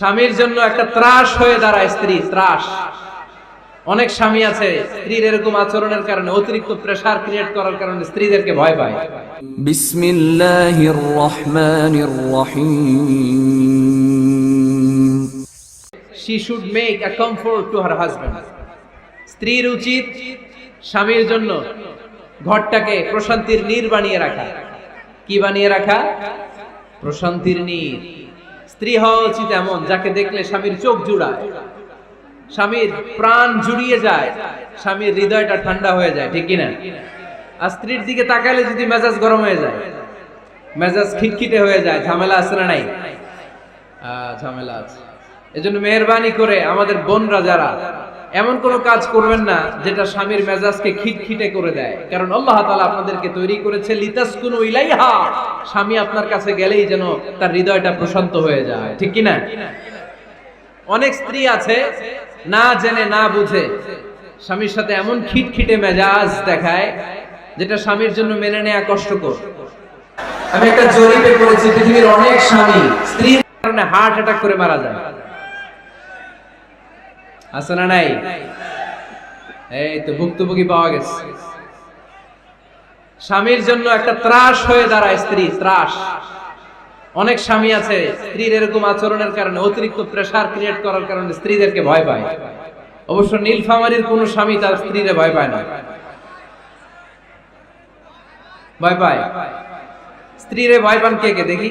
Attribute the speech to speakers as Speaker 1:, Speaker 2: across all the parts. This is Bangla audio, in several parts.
Speaker 1: স্বামীর জন্য একটা ত্রাস হয়ে দাঁড়ায় স্ত্রী ত্রাস। অনেক স্বামী আছে স্ত্রীর এরকম আচরণের কারণে অতিরিক্ত প্রেশার ক্রিয়েট করার কারণে স্ত্রীদেরকে ভয় পায়।
Speaker 2: বিসমিল্লাহির রহমানির রহিম
Speaker 1: she should make a comfort to her husband স্ত্রীর উচিত স্বামীর জন্য ঘরটাকে প্রশান্তির নীর বানিয়ে রাখা। কি বানিয়ে রাখা? প্রশান্তির নীর। স্ত্রী হওয়া উচিত এমন, যাকে দেখলে স্বামীর চোখ জুড়ায়। স্বামীর প্রাণ জুড়িয়ে যায়, স্বামীর হৃদয়টা ঠান্ডা হয়ে যায়, ঠিক কিনা? আর স্ত্রীর দিকে তাকালে যদি মেজাজ গরম হয়ে যায়, মেজাজ খিটখিটে হয়ে যায়, ঝামেলা আছে না নাই? ঝামেলা আছে। এজন্য মেহরবানি করে আমাদের বোনরা যারা এমন কোনো কাজ করবেন না যেটা স্বামীর মেজাজকে খিটখিটে করে দেয়। কারণ আল্লাহ তাআলা আপনাদেরকে তৈরি করেছে লিতাসকুনু ইলাইহা। স্বামী আপনার কাছে গেলেই যেন তার হৃদয়টা প্রশান্ত হয়ে যায়। ঠিক কি না অনেক স্ত্রী আছে, না জেনে, না বুঝে স্বামীর সাথে এমন খিটখিটে মেজাজ দেখায় যেটা স্বামীর জন্য মেনে নেওয়া কষ্টকর। আমি একটা জরিপে করেছি পৃথিবীর অনেক স্বামী স্ত্রীর কারণে হার্ট অ্যাটাক করে মারা যায়। আছে না নাই? এই তো ভুক্তভোগী পাওয়া গেছে। স্বামীর জন্য একটা ত্রাস হয়ে দাঁড়ায় স্ত্রী, ত্রাস। অনেক স্বামী আছে, স্ত্রীর এরকম আচরণের কারণে, অতিরিক্ত প্রেসার ক্রিয়েট করার কারণে স্ত্রীদেরকে ভয় পায়। অবশ্য নীলফামারীর কোন স্বামী তার স্ত্রীরে ভয় পায় না। ভয় পায়। স্ত্রীরে ভয় পান কে কে? দেখি।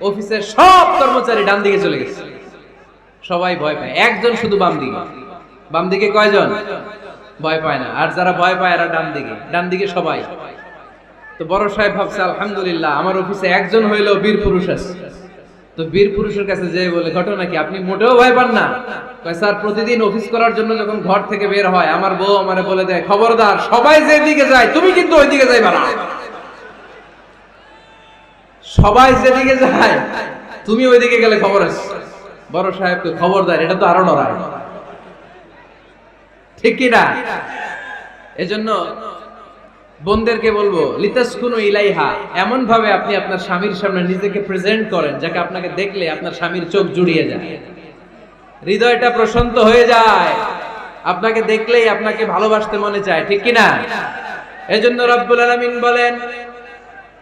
Speaker 1: অফিসের সব কর্মচারী ডান দিকে চলে গেছে। সবাই ভয় পায়। একজন শুধু বাম দিকে। বাম দিকে কয়জন? ভয় পায় না। আর যারা ভয় পায়, এরা ডান দিকে। ডান দিকে সবাই। তো বড় সাহেব ভাবছে, আলহামদুলিল্লাহ, আমার অফিসে একজন হইলেও বীর পুরুষ আছে। তো বীর পুরুষের কাছে যে বলে, ঘটনা কি? আপনি মোটেও ভয় পান না? স্যার, প্রতিদিন অফিস করার জন্য যখন ঘর থেকে বের হয়, আমার বউ আমারে বলে দেয়, খবরদার, সবাই যেদিকে যায়, তুমি কিন্তু ওই দিকে যাইবা না সবাই যেদিকে যায়, তুমি ওইদিকে গেলে খবর আছে। বড় সাহেবকে খবর দেয়, এটা তো আরও নড়ায়। ঠিক কি না? এজন্য বোনদেরকে বলব, লিতাসকুনু ইলাইহা এমন ভাবে আপনি আপনার স্বামীর সামনে নিজেকে প্রেজেন্ট করেন, যাকে আপনাকে দেখলে আপনার স্বামীর চোখ জুড়িয়ে যায়। হৃদয়টা প্রশান্ত হয়ে যায়। আপনাকে দেখলেই আপনাকে ভালোবাসতে মনে চায়, ঠিক কি না? এজন্য রব্বুল আলামিন বলেন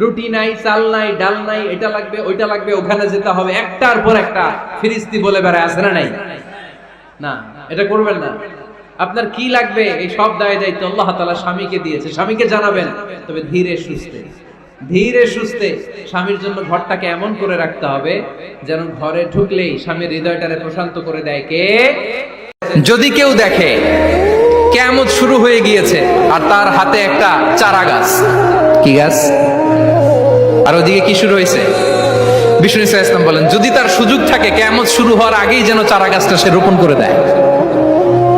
Speaker 1: রুটি নাই, চাল নাই, ডাল নাই, এটা লাগবে, ওইটা লাগবে, ওখানে যেতে হবে। একটার পর একটা ফিরিস্তি বলে বেড়ায়, আছে না নাই? না, এটা করবেন না। আপনার কি লাগবে, এই সব দায় দায়িত্ব আল্লাহ তাআলা স্বামীকে দিয়েছে। স্বামীকে জানাবেন, তবে ধীরে সুস্থে। ধীরে সুস্থে স্বামীর জন্য ঘরটাকে এমন করে রাখতে হবে, যেন ঘরে ঢুকলেই স্বামীর হৃদয়টারে প্রশান্ত করে দেয়। কে? যদি কেউ দেখে কেমন শুরু হয়ে গিয়েছে, আর তার হাতে একটা চারা গাছ। কি গাছ? আর ওদিকে কি শুরু হয়েছে? বিষ্ণু ইসা ইসলাম বলেন, যদি তার সুযোগ থাকে, কেয়ামত শুরু হওয়ার আগেই যেন চারা গাছটা সে রোপণ করে দেয়।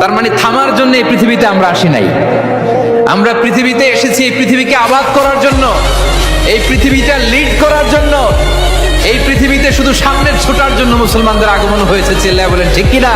Speaker 1: তার মানে থামার জন্য এই পৃথিবীতে আমরা আসি নাই। আমরা পৃথিবীতে এসেছি, এই পৃথিবীকে আবাদ করার জন্য, এই পৃথিবীটা লিড করার জন্য, এই পৃথিবীতে শুধু সামনের ছোটার জন্য মুসলমানদের আগমন হয়েছে চেল্লা বলেন ঠিক কিনা?